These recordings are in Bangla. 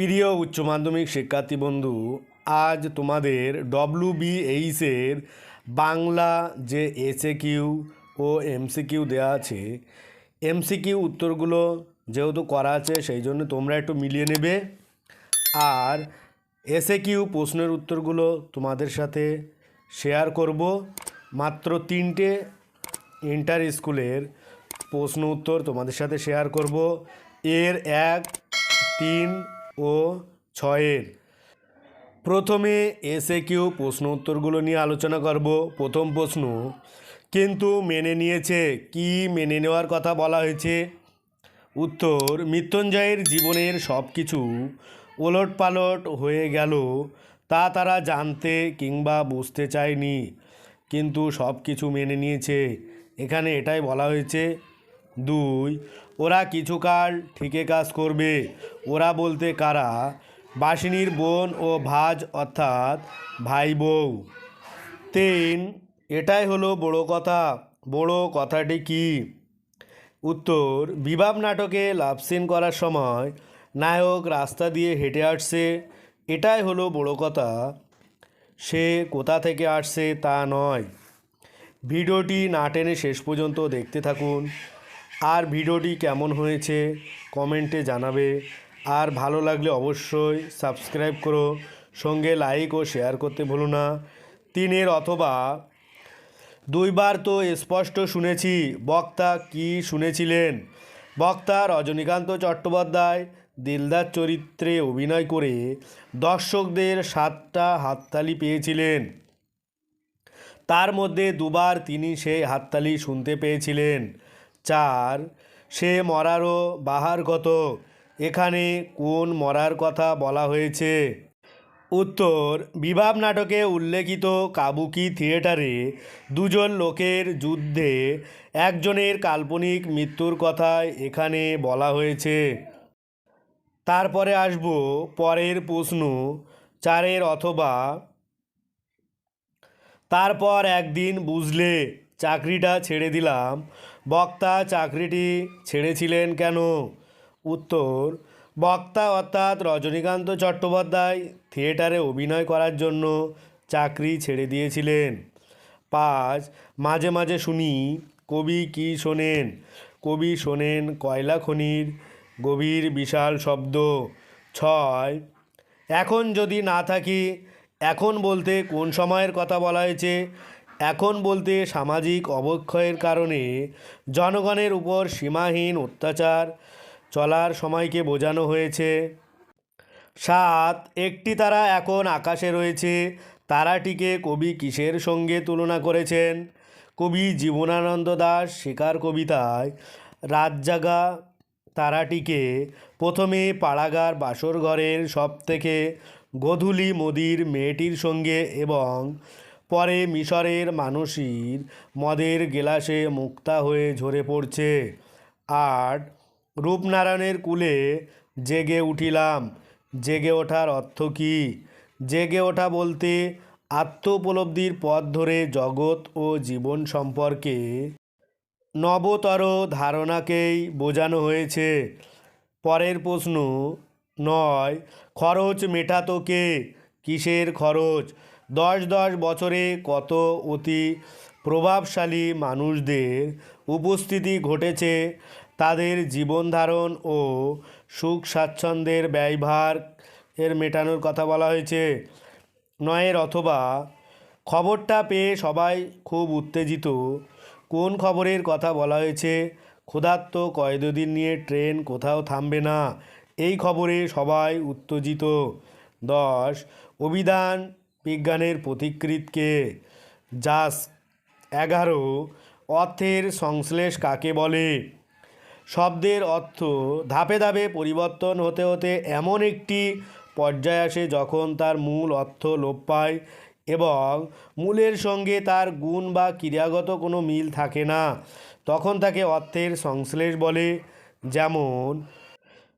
প্রিয় উচ্চ মাধ্যমিক শিক্ষার্থী বন্ধু, আজ তোমাদের ডব্লিউ বিএইচের বাংলা যে এসএ কিউ ও এমসিকিউ দেওয়া আছে এমসিকিউ উত্তরগুলো যেহেতু করা আছে সেই জন্য তোমরা একটু মিলিয়ে নেবে। আর এসএ কিউ প্রশ্নের উত্তরগুলো তোমাদের সাথে শেয়ার করব। মাত্র তিনটে ইন্টার স্কুলের প্রশ্ন উত্তর তোমাদের সাথে শেয়ার করব। এর এক, তিন ও ছয়ের। প্রথমে এসে কিউ প্রশ্ন উত্তরগুলো নিয়ে আলোচনা করব, প্রথম প্রশ্ন। কিন্তু মেনে নিয়েছে, কি মেনে নেওয়ার কথা বলা হয়েছে? উত্তর, মৃত্যুঞ্জয়ের জীবনের সব কিছু ওলট পালট হয়ে গেল, তা তারা জানতে কিংবা বুঝতে চায়নি। কিন্তু সব কিছু মেনে নিয়েছে। এখানে এটাই বলা হয়েছে দুই, ওরা কিছুকাল ঠিকই কাজ করবে। ওরা বলতে কারা? বাসিনীর বোন ও ভাজ অর্থাৎ ভাই বউ তিন, এটাই হলো বড় কথা। বড় কথাটি কি? উত্তর, বিবাব নাটকে লাভ সিন করার সময় নায়ক রাস্তা দিয়ে হেঁটে আসছে। এটাই হলো বড় কথা। সে কোথা থেকে আসছে তা নয়। ভিডিওটি না টেনে শেষ পর্যন্ত দেখতে থাকুন। আর ভিডিওটি কেমন হয়েছে কমেন্টে জানাবে। আর ভালো লাগলে অবশ্যই সাবস্ক্রাইব করো, সঙ্গে লাইক ও শেয়ার করতে ভুলো না। তিনের অথবা দুইবার তো স্পষ্ট শুনেছি। বক্তা কি শুনেছিলেন? বক্তা রজনীকান্ত চট্টোপাধ্যায়, দিলদার চরিত্রে অভিনয় করে দর্শকদের সাতটা হাততালি পেয়েছিলেন। তার মধ্যে দুবার তিনি সেই হাততালি শুনতে পেয়েছিলেন। চার, সে মরারও বাহার কত এখানে কোন মরার কথা বলা হয়েছে? উত্তর বিভাব নাটকে উল্লেখিত কাবুকি থিয়েটারে দুজন লোকের যুদ্ধে একজনের কাল্পনিক মৃত্যুর কথা এখানে বলা হয়েছে। তারপরে আসব পরের প্রশ্ন, চারের অথবা তারপর একদিন বুঝলে চাকরিটা ছেড়ে দিলাম বক্তা চাকরিটি ছেড়েছিলেন কেন? উত্তর, বক্তা অর্থাৎ রজনীকান্ত চট্টোপাধ্যায় থিয়েটারে অভিনয় করার জন্য চাকরি ছেড়ে দিয়েছিলেন। পাঁচ, মাঝে মাঝে শুনি, কবি কি শোনেন? কবি শোনেন কয়লা খনির গভীর বিশাল শব্দ। ছয়, এখন যদি না থাকি, এখন বলতে কোন সময়ের কথা বলা হয়েছে? এখন বলতে সামাজিক অবক্ষয়ের কারণে জনগণের উপর সীমাহীন অত্যাচার চলার সময়কে বোঝানো হয়েছে। সাত, একটি তারা এখন আকাশে রয়েছে। তারাটিকে কবি কিসের সঙ্গে তুলনা করেছেন? কবি জীবনানন্দ দাস শিকার কবিতায়, রাতজাগা তারাটিকে প্রথমে পাড়াগার বাসর ঘরের সব থেকে গধূলি মোদির মেয়েটির সঙ্গে এবং পরে মিশরের মানুষীর মদের গেলাসে মুক্তা হয়ে ঝরে পড়ছে। আট রূপনারায়ণের কুলে জেগে উঠিলাম। জেগে ওঠার অর্থ কী? জেগে ওঠা বলতে আত্ম উপলব্ধির পথ ধরে জগৎ ও জীবন সম্পর্কে নবতর ধারণাকেই বোঝানো হয়েছে। পরের প্রশ্ন, নয়, খরচ মেটাতো কে? কিসের খরচ? দশ দশ বছরে কত অতি প্রভাবশালী মানুষদের উপস্থিতি ঘটেছে, তাদের জীবনধারণ ও সুখ স্বাচ্ছন্দ্যের ব্যয়ভার এর মেটানোর কথা বলা হয়েছে। নয়ের অথবা খবরটা পেয়ে সবাই খুব উত্তেজিত। কোন খবরের কথা বলা হয়েছে? ক্ষুধার্ত কয়েদিন নিয়ে ট্রেন কোথাও থামবে না, এই খবরে সবাই উত্তেজিত। দশ, অভিধান বিজ্ঞানের প্রতিকৃতকে? জাস এগারো, অর্থের সংশ্লেষ কাকে বলে? শব্দের অর্থ ধাপে ধাপে পরিবর্তন হতে হতে এমন একটি পর্যায়ে আসে যখন তার মূল অর্থ লোপ পায় এবং মূলের সঙ্গে তার গুণ বা ক্রিয়াগত কোনো মিল থাকে না। তখন তাকে অর্থের সংশ্লেষ বলে। যেমন,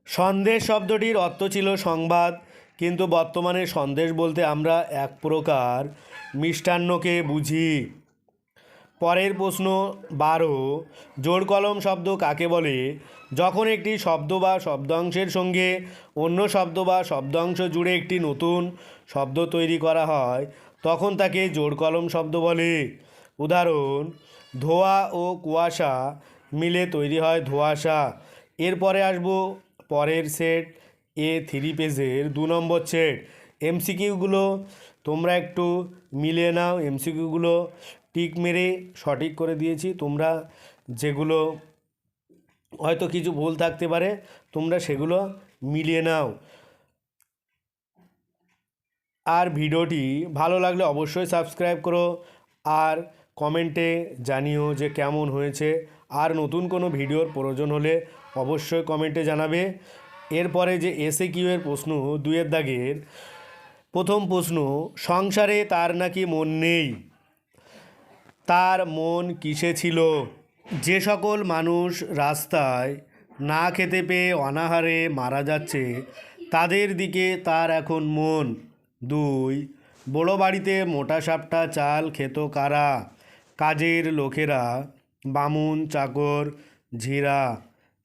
সন্দেশ শব্দটির অর্থ ছিল সংবাদ। কিন্তু বর্তমানে সন্দেশ বলতে আমরা এক প্রকার মিষ্টান্নকে বুঝি। পরের প্রশ্ন, বারো জোড় কলম শব্দ কাকে বলে? যখন একটি শব্দ বা শব্দাংশের সঙ্গে অন্য শব্দ বা শব্দাংশ জুড়ে একটি নতুন শব্দ তৈরি করা হয়, তখন তাকে জোড় কলম শব্দ বলে। উদাহরণ, ধোয়া ও কুয়াশা মিলে তৈরি হয় ধোঁয়াশা। এরপরে আসব পরের সেট এ থ্রি পেজের দু নম্বর সেট। এমসিকিউগুলো তোমরা একটু মিলিয়ে নাও। এমসিকিউগুলো টিক মেরে সঠিক করে দিয়েছি। তোমরা যেগুলো হয়তো কিছু ভুল থাকতে পারে, তোমরা সেগুলো মিলিয়ে নাও। আর ভিডিওটি ভালো লাগলে অবশ্যই সাবস্ক্রাইব করো আর কমেন্টে জানিও যে কেমন হয়েছে। আর নতুন কোনো ভিডিওর প্রয়োজন হলে অবশ্যই কমেন্টে জানাবে। এরপরে যে এসে কিউ এর প্রশ্ন দুয়ের দাগের, প্রথম প্রশ্ন, সংসারে তার নাকি মন নেই? তার মন কিসে ছিল? যে সকল মানুষ রাস্তায় না খেতে পেয়ে অনাহারে মারা যাচ্ছে, তাদের দিকে তার এখন মন। দুই, বড় বাড়িতে মোটা সাপটা চাল খেত কারা? কাজের লোকেরা, বামুন, চাকর, ঝিরা।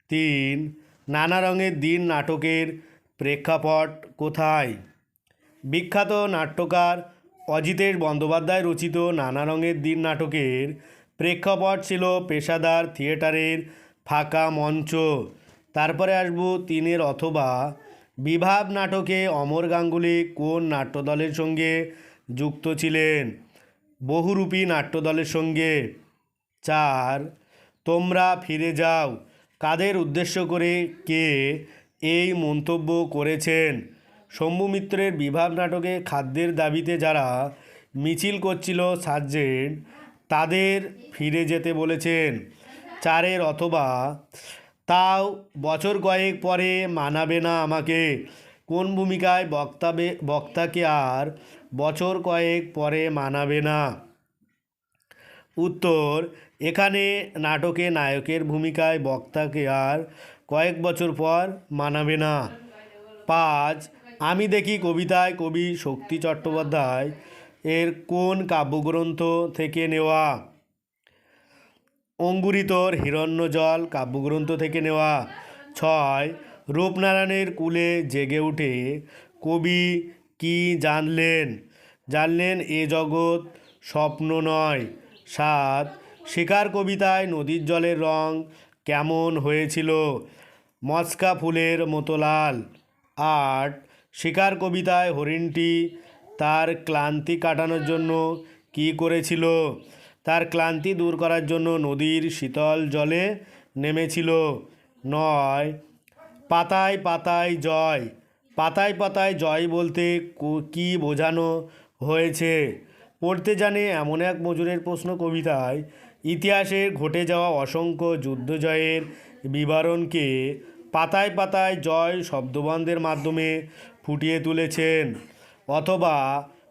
তিন নানা রঙের দিন নাটকের প্রেক্ষাপট কোথায়? বিখ্যাত নাট্যকার অজিতেশ বন্দ্যোপাধ্যায় রচিত নানা রঙের দিন নাটকের প্রেক্ষাপট ছিল পেশাদার থিয়েটারের ফাঁকা মঞ্চ। তারপরে আসব তিনের অথবা বিভাব নাটকে অমর গাঙ্গুলি কোন নাট্যদলের সঙ্গে যুক্ত ছিলেন? বহুরূপী নাট্যদলের সঙ্গে। চার, তোমরা ফিরে যাও। কাদের উদ্দেশ্য করে কে এই মন্তব্য করেছেন? শম্ভু মিত্রের বিভাব নাটকে খাদ্যের দাবিতে যারা মিছিল করছিল সার্জেন্ট, তাদের ফিরে যেতে বলেছেন। চারের অথবা, তাও বছর কয়েক পরে মানাবে না আমাকে। কোন ভূমিকায় বক্তাবে, বক্তাকে আর বছর কয়েক পরে মানাবে না? উত্তর, এখানে নাটকে নায়কের ভূমিকায় বক্তাকে আর কয়েক বছর পর মানাবে না। পাঁচ, আমি দেখি কবিতায় কবি শক্তি চট্টোপাধ্যায় এর কোন কাব্যগ্রন্থ থেকে নেওয়া? অঙ্গুরিতর হিরণ্যজল কাব্যগ্রন্থ থেকে নেওয়া। ছয়, রূপনারায়ণের কুলে জেগে উঠে কবি কি জানলেন? জানলেন এ জগৎ স্বপ্ন নয়। সাত শিকার কবিতায় নদীর জলের রং কেমন হয়েছিল? মস্কা ফুলের মতো লাল। আট শিকার কবিতায় হরিণটি তার ক্লান্তি কাটানোর জন্য কি করেছিল? তার ক্লান্তি দূর করার জন্য নদীর শীতল জলে নেমেছিল। নয় পাতায় পাতায় জয়। পাতায় পাতায় জয় বলতে কো- বোঝানো হয়েছে? পড়তে জানে এমন এক মজুরের প্রশ্ন কবিতায়, ইতিহাসে ঘটে যাওয়া অসংখ্য যুদ্ধ জয়ের বিবরণকে পাতায় পাতায় জয় শব্দবন্ধের মাধ্যমে ফুটিয়ে তুলেছেন। অথবা,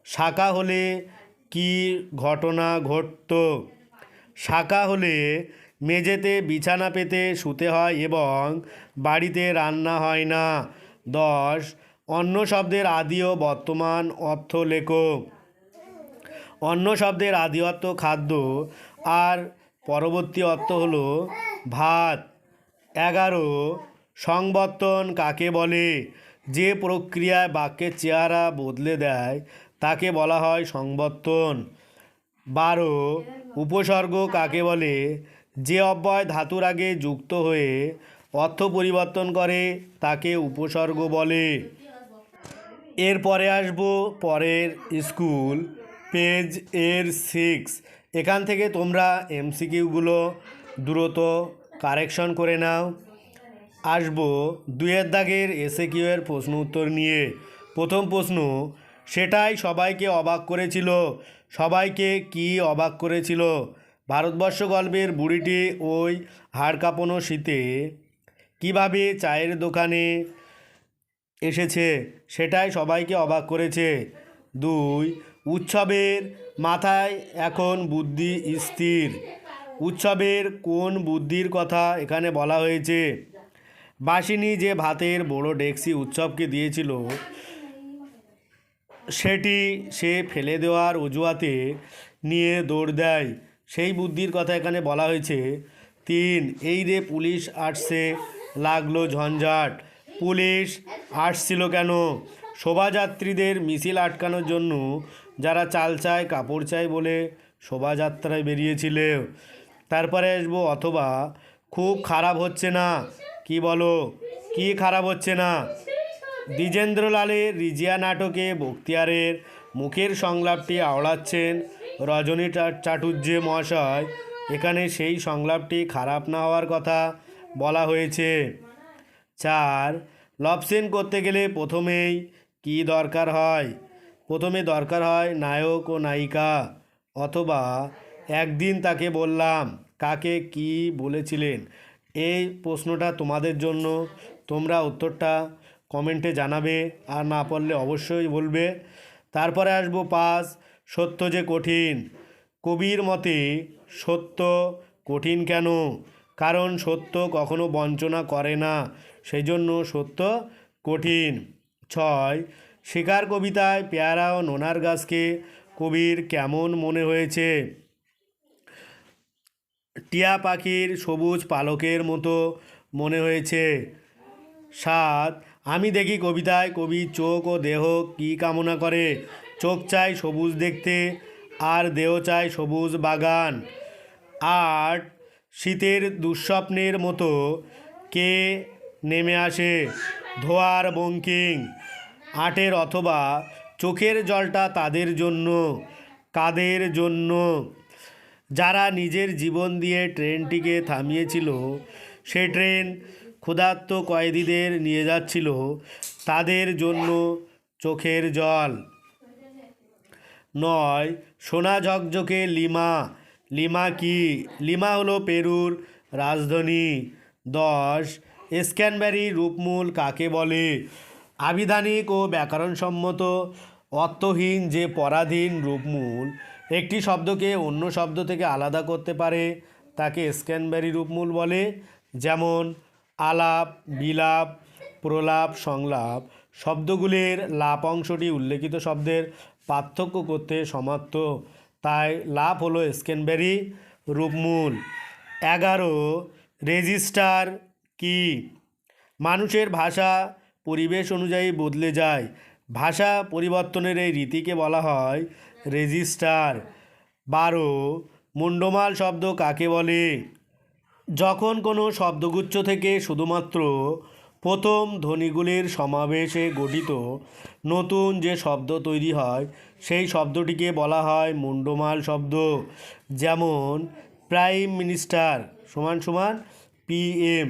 শাখা হলে কি ঘটনা ঘটতো? শাখা হলে মেঝেতে বিছানা পেতে শুতে হয় এবং বাড়িতে রান্না হয় না। দশ, অন্য শব্দের আদি ও বর্তমান অর্থ লেখো অন্য শব্দের আদি অর্থ খাদ্য আর পরবর্তী অর্থ হলো ভাত। এগারো, সংবর্তন কাকে বলে? যে প্রক্রিয়ায় বাক্যের চেহারা বদলে দেয়, তাকে বলা হয় সংবর্তন। বারো, উপসর্গ কাকে বলে? যে অব্যয় ধাতুর আগে যুক্ত হয়ে অর্থ পরিবর্তন করে, তাকে উপসর্গ বলে। এরপরে আসব পরের স্কুল। পেজ এর সিক্স এখান থেকে তোমরা এমসিকিউগুলো দ্রুত কারেকশন করে নাও। আসব দুয়ের দাগের এসে কিউ এর প্রশ্ন উত্তর নিয়ে। প্রথম প্রশ্ন, সেটাই সবাইকে অবাক করেছিল। সবাইকে কি অবাক করেছিল? ভারতবর্ষ গল্পের বুড়িটি ওই হাড় কাঁপানো শীতে কীভাবে চায়ের দোকানে এসেছে, সেটাই সবাইকে অবাক করেছে। দুই উৎসবের মাথায় এখন বুদ্ধি স্থির। উৎসবের কোন বুদ্ধির কথা এখানে বলা হয়েছে? বাসিনী যে ভাতের বড় ডেক্সি উৎসবকে দিয়েছিল, সেটি সে ফেলে দেওয়ার অজুহাতে নিয়ে দৌড় দেয়। সেই বুদ্ধির কথা এখানে বলা হয়েছে, তিন, এই রে পুলিশ আসছে, লাগল ঝঞ্ঝাট। পুলিশ আসছিল কেন? শোভাযাত্রীদের মিছিল আটকানোর জন্য যারা চাল চায়, কাপড় চায় বলে শোভাযাত্রায় বেরিয়েছিল। তারপরে আসব, অথবা খুব খারাপ হচ্ছে না? কি বলো? কি খারাপ হচ্ছে না? দ্বিজেন্দ্রলালের রিজিয়া নাটকে বক্তিয়ারের মুখের সংলাপটি আওড়াচ্ছেন রজনী চাটুর্যে মহাশয়। এখানে সেই সংলাপটি খারাপ না হওয়ার কথা বলা হয়েছে। চার, লবসেন করতে গেলে প্রথমেই কি দরকার হয়? প্রথমে দরকার হয় নায়ক ও নায়িকা, অথবা একদিন তাকে বললাম, কাকে কি বলেছিলেন? এই প্রশ্নটা তোমাদের জন্য। তোমরা উত্তরটা কমেন্টে জানাবে আর না পারলে অবশ্যই বলবে। তারপরে আসব পাস সত্য যে কঠিন। কবির মতে সত্য কঠিন কেন? কারণ সত্য কখনো বঞ্চনা করে না সেই জন্য সত্য কঠিন। ছয় শিকার কবিতায় পেয়ারা ও নোনার গাছকে কবির কেমন মনে হয়েছে? টিয়া পাখির সবুজ পালকের মতো মনে হয়েছে। সাত, আমি দেখি কবিতায় কবি চোখ ও দেহ কী কামনা করে? চোখ চাই সবুজ দেখতে, আর দেহ চাই সবুজ বাগান। আট, শীতের দুঃস্বপ্নের মতো কে নেমে আসে? ধোয়ার বঙ্কিং আটের অথবা চোখের জলটা তাদের জন্য, কাদের জন্য? যারা নিজের জীবন দিয়ে ট্রেনটিকে থামিয়েছিল, সে ট্রেন ক্ষুধার্ত কয়েদিদের নিয়ে যাচ্ছিল, তাদের জন্য চোখের জল। নয়, সোনা ঝকঝকে লিমা। লিমা কি? লিমা হলো পেরুর রাজধানী। দশ স্ক্যানব্যারি রূপমূল কাকে বলে? আবিধানিক ও ব্যাকরণসম্মত অর্থহীন যে পরাধীন রূপমূল, একটি শব্দকে অন্য শব্দ থেকে আলাদা করতে পারে, তাকে স্ক্যানব্যারি রূপমূল বলে। যেমন, আলাপ, বিলাপ, প্রলাপ, সংলাপ শব্দগুলির লাপ অংশটি উল্লেখিত শব্দের পার্থক্য করতে সমাপ্ত। তাই লাভ হলো স্ক্যানবেরি রূপমূল। এগারো, রেজিস্টার কি? মানুষের ভাষা পরিবেশ অনুযায়ী বদলে যায়। ভাষা পরিবর্তনের এই রীতিকে বলা হয় রেজিস্টার। বারো, মুন্ডমাল শব্দ কাকে বলে? যখন কোনো শব্দগুচ্ছ থেকে শুধুমাত্র প্রথম ধ্বনিগুলির সমাবেশে গঠিত নতুন যে শব্দ তৈরি হয়, সেই শব্দটিকে বলা হয় মুন্ডমাল শব্দ। যেমন, প্রাইম মিনিস্টার, সমান সমান পিএম